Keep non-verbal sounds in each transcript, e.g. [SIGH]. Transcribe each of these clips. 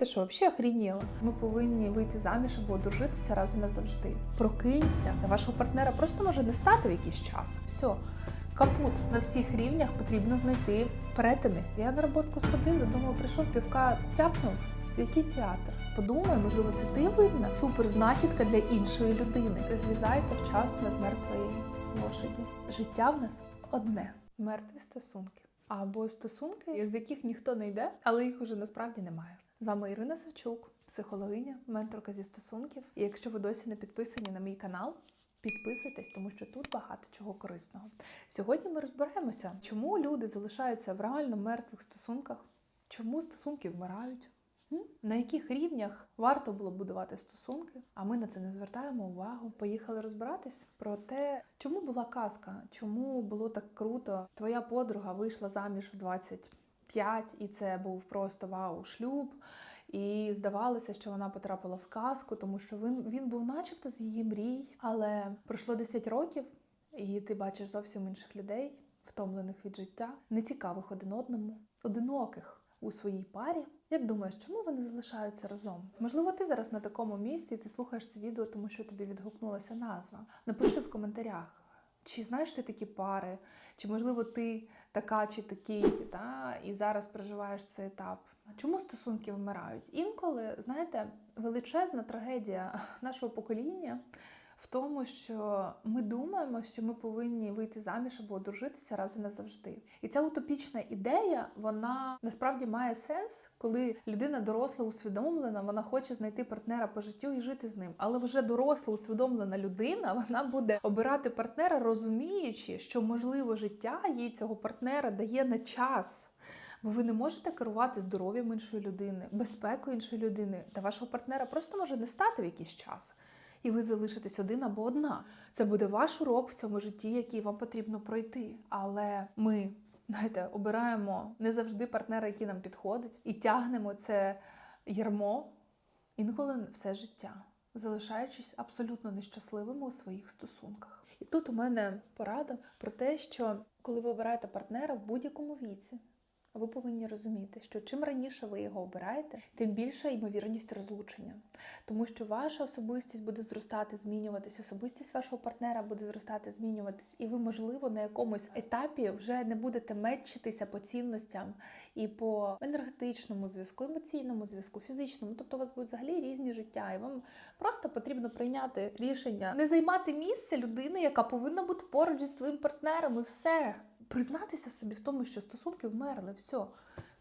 Ти що, взагалі охрініла? Ми повинні вийти заміж або одружитися раз і назавжди. Прокинься, вашого партнера просто може не стати в якийсь час. Все. Капут на всіх рівнях потрібно знайти перетини. Я на роботку сходив, додому прийшов, півка тяпнув. Який театр? Подумай, можливо, це ти винна супер знахідка для іншої людини. Злізайте вчасно з мертвої лошаді. Життя в нас одне мертві стосунки. Або стосунки, з яких ніхто не йде, але їх уже насправді немає. З вами Ірина Савчук, психологиня, менторка зі стосунків. І якщо ви досі не підписані на мій канал, підписуйтесь, тому що тут багато чого корисного. Сьогодні ми розберемося, чому люди залишаються в реально мертвих стосунках, чому стосунки вмирають. На яких рівнях варто було будувати стосунки, а ми на це не звертаємо увагу. Поїхали розбиратись про те, чому була казка, чому було так круто. Твоя подруга вийшла заміж в 25, і це був просто вау шлюб. І здавалося, що вона потрапила в казку, тому що він, він був начебто з її мрій, але пройшло 10 років, і ти бачиш зовсім інших людей, втомлених від життя, нецікавих один одному, одиноких у своїй парі. Як думаєш, чому вони залишаються разом? Можливо, ти зараз на такому місці і ти слухаєш це відео, тому що тобі відгукнулася назва. Напиши в коментарях. Чи знаєш ти такі пари, чи можливо ти така чи такий, та, і зараз проживаєш цей етап? Чому стосунки вмирають? Інколи, знаєте, величезна трагедія нашого покоління в тому, що ми думаємо, що ми повинні вийти заміж або одружитися раз і назавжди. І ця утопічна ідея, вона насправді має сенс, коли людина доросла, усвідомлена, вона хоче знайти партнера по життю і жити з ним. Але вже доросла, усвідомлена людина, [LAUGHS] вона буде обирати партнера, розуміючи, що можливо життя їй цього партнера дає на час. Бо ви не можете керувати здоров'ям іншої людини, безпекою іншої людини, та вашого партнера просто може не стати в якийсь час і ви залишитесь один або одна. Це буде ваш урок в цьому житті, який вам потрібно пройти. Але ми, знаєте, обираємо не завжди партнера, який нам підходить, і тягнемо це ярмо інколи все життя, залишаючись абсолютно нещасливими у своїх стосунках. І тут у мене порада про те, що коли ви обираєте партнера в будь-якому віці. Ви повинні розуміти, що чим раніше ви його обираєте, тим більша ймовірність розлучення, тому що ваша особистість буде зростати, змінюватись, особистість вашого партнера буде зростати, змінюватись, і ви, можливо, на якомусь етапі вже не будете мечитися по цінностям і по енергетичному зв'язку, емоційному зв'язку, фізичному. Тобто у вас будуть взагалі різні життя, і вам просто потрібно прийняти рішення не займати місце людини, яка повинна бути поруч зі своїм партнером, і все признатися собі в тому, що стосунки вмерли, все.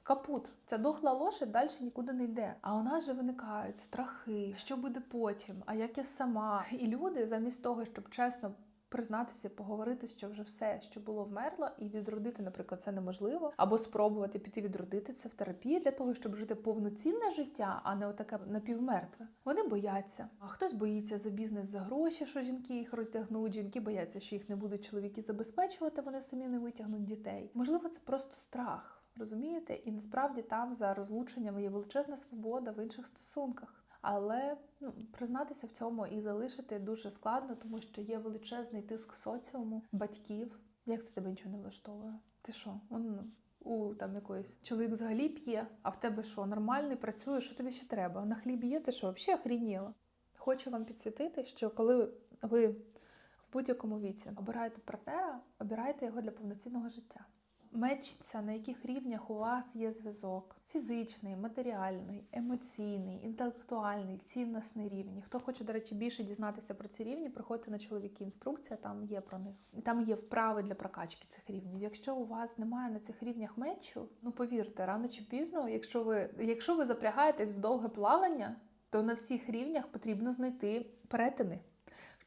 Капут, ця дохла лошадь далі нікуди не йде. А у нас же виникають страхи, що буде потім, а як я сама. І люди, замість того, щоб чесно признатися, поговорити, що вже все, що було вмерло, і відродити, наприклад, це неможливо, або спробувати піти відродити це в терапії для того, щоб жити повноцінне життя, а не отаке напівмертве. Вони бояться. А хтось боїться за бізнес за гроші, що жінки їх роздягнуть. Жінки бояться, що їх не будуть чоловіки забезпечувати, вони самі не витягнуть дітей. Можливо, це просто страх. Розумієте, і насправді там за розлученням є величезна свобода в інших стосунках. Але ну, признатися в цьому і залишити дуже складно, тому що є величезний тиск соціуму, батьків. Як це тебе нічого не влаштовує? Ти що? Он, у там якоїсь чоловік взагалі п'є, а в тебе що? Нормальний працює, що тобі ще треба? На хліб є, ти що, взагалі охрініла? Хочу вам підсвітити, що коли ви в будь-якому віці обираєте партнера, обирайте його для повноцінного життя. Мечиться, на яких рівнях у вас є зв'язок: фізичний, матеріальний, емоційний, інтелектуальний, цінностний рівні. Хто хоче, до речі, більше дізнатися про ці рівні, приходьте на чоловіки. Інструкція там є про них. І там є вправи для прокачки цих рівнів. Якщо у вас немає на цих рівнях мечу, ну повірте, рано чи пізно, якщо ви, якщо ви запрягаєтесь в довге плавання, то на всіх рівнях потрібно знайти перетини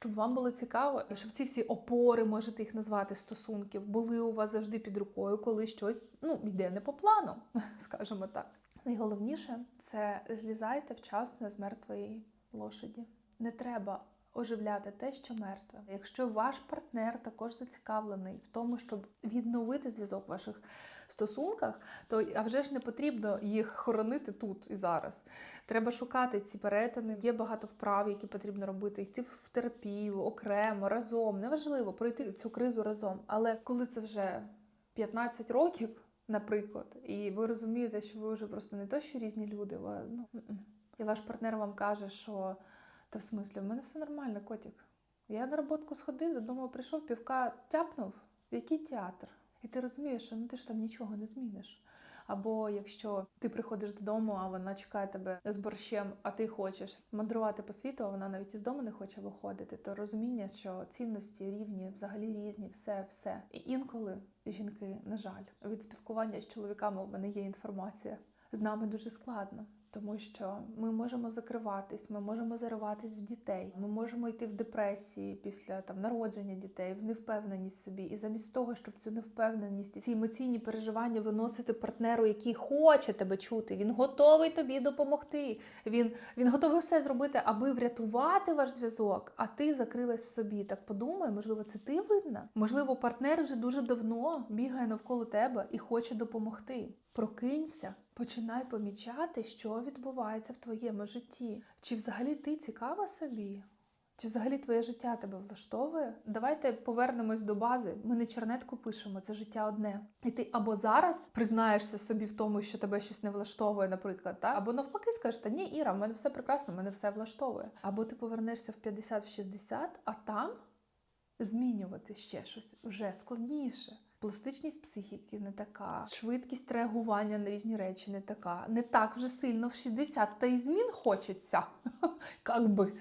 щоб вам було цікаво, і щоб ці всі опори, можете їх назвати стосунків, були у вас завжди під рукою, коли щось ну, йде не по плану, [LAUGHS] скажімо так. Найголовніше це злізайте вчасно з мертвої лошаді. Не треба оживляти те, що мертве. Якщо ваш партнер також зацікавлений в тому, щоб відновити зв'язок в ваших стосунках, то а вже ж не потрібно їх хоронити тут і зараз. Треба шукати ці перетини. Є багато вправ, які потрібно робити, йти в терапію окремо, разом. Неважливо пройти цю кризу разом. Але коли це вже 15 років. наприклад, і ви розумієте, що ви вже просто не то, що різні люди, ви, ну, і ваш партнер вам каже, що та в смислі, в мене все нормально, котик. Я на роботку сходив, додому прийшов, півка тяпнув. В який театр? І ти розумієш, що ну ти ж там нічого не зміниш. Або якщо ти приходиш додому, а вона чекає тебе з борщем, а ти хочеш мандрувати по світу, а вона навіть із дому не хоче виходити, то розуміння, що цінності рівні, взагалі різні, все, все. І інколи жінки, на жаль, від спілкування з чоловіками у мене є інформація. З нами дуже складно. Тому що ми можемо закриватись, ми можемо зариватись в дітей, ми можемо йти в депресії після там народження дітей, в невпевненість собі. І замість того, щоб цю невпевненість, ці емоційні переживання виносити партнеру, який хоче тебе чути, він готовий тобі допомогти. Він, він готовий все зробити, аби врятувати ваш зв'язок. А ти закрилась в собі. Так подумай, можливо, це ти винна? Можливо, партнер вже дуже давно бігає навколо тебе і хоче допомогти. Прокинься, починай помічати, що відбувається в твоєму житті. Чи взагалі ти цікава собі? Чи взагалі твоє життя тебе влаштовує? Давайте повернемось до бази. Ми не чернетку пишемо, це життя одне. І ти або зараз признаєшся собі в тому, що тебе щось не влаштовує, наприклад, та? або навпаки скажеш, та ні, Іра, в мене все прекрасно, в мене все влаштовує. Або ти повернешся в 50 в 60, а там змінювати ще щось вже складніше. Пластичність психіки не така, швидкість реагування на різні речі не така. Не так вже сильно в 60, та й змін хочеться. [LAUGHS] Как би.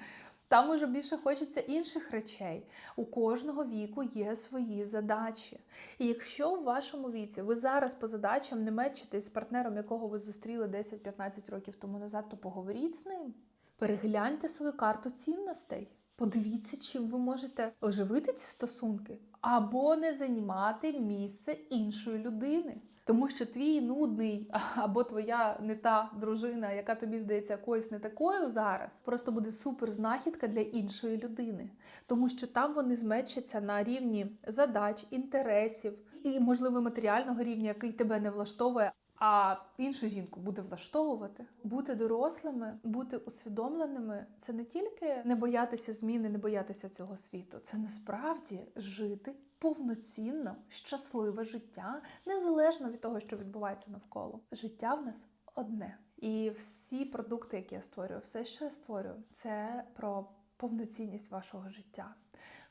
Там уже більше хочеться інших речей. У кожного віку є свої задачі. І якщо в вашому віці ви зараз по задачам не мечитесь з партнером, якого ви зустріли 10-15 років тому назад, то поговоріть з ним. Перегляньте свою карту цінностей. Подивіться, чим ви можете оживити ці стосунки або не займати місце іншої людини. Тому що твій нудний або твоя не та дружина, яка тобі здається якоюсь не такою зараз, просто буде супер знахідка для іншої людини. Тому що там вони змечаться на рівні задач, інтересів і, можливо, матеріального рівня, який тебе не влаштовує. А іншу жінку буде влаштовувати, бути дорослими, бути усвідомленими це не тільки не боятися зміни, не боятися цього світу. Це насправді жити повноцінно, щасливе життя, незалежно від того, що відбувається навколо. Життя в нас одне. І всі продукти, які я створюю, все, що я створюю, це про повноцінність вашого життя.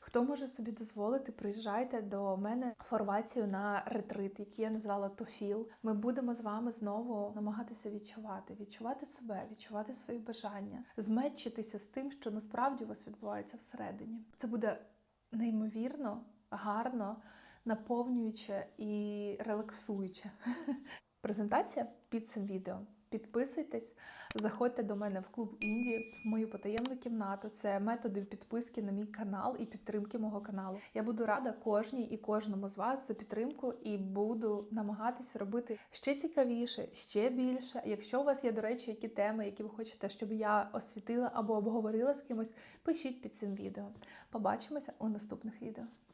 Хто може собі дозволити, приїжджайте до мене в Хорватію на ретрит, який я назвала Туфіл. Ми будемо з вами знову намагатися відчувати, відчувати себе, відчувати свої бажання, змечитися з тим, що насправді у вас відбувається всередині. Це буде неймовірно, гарно, наповнююче і релаксуюче. [LAUGHS] Презентація під цим відео. Підписуйтесь, заходьте до мене в клуб Інді, в мою потаємну кімнату. Це методи підписки на мій канал і підтримки мого каналу. Я буду рада кожній і кожному з вас за підтримку і буду намагатися робити ще цікавіше, ще більше. Якщо у вас є, до речі, які теми, які ви хочете, щоб я освітила або обговорила з кимось, пишіть під цим відео. Побачимося у наступних відео.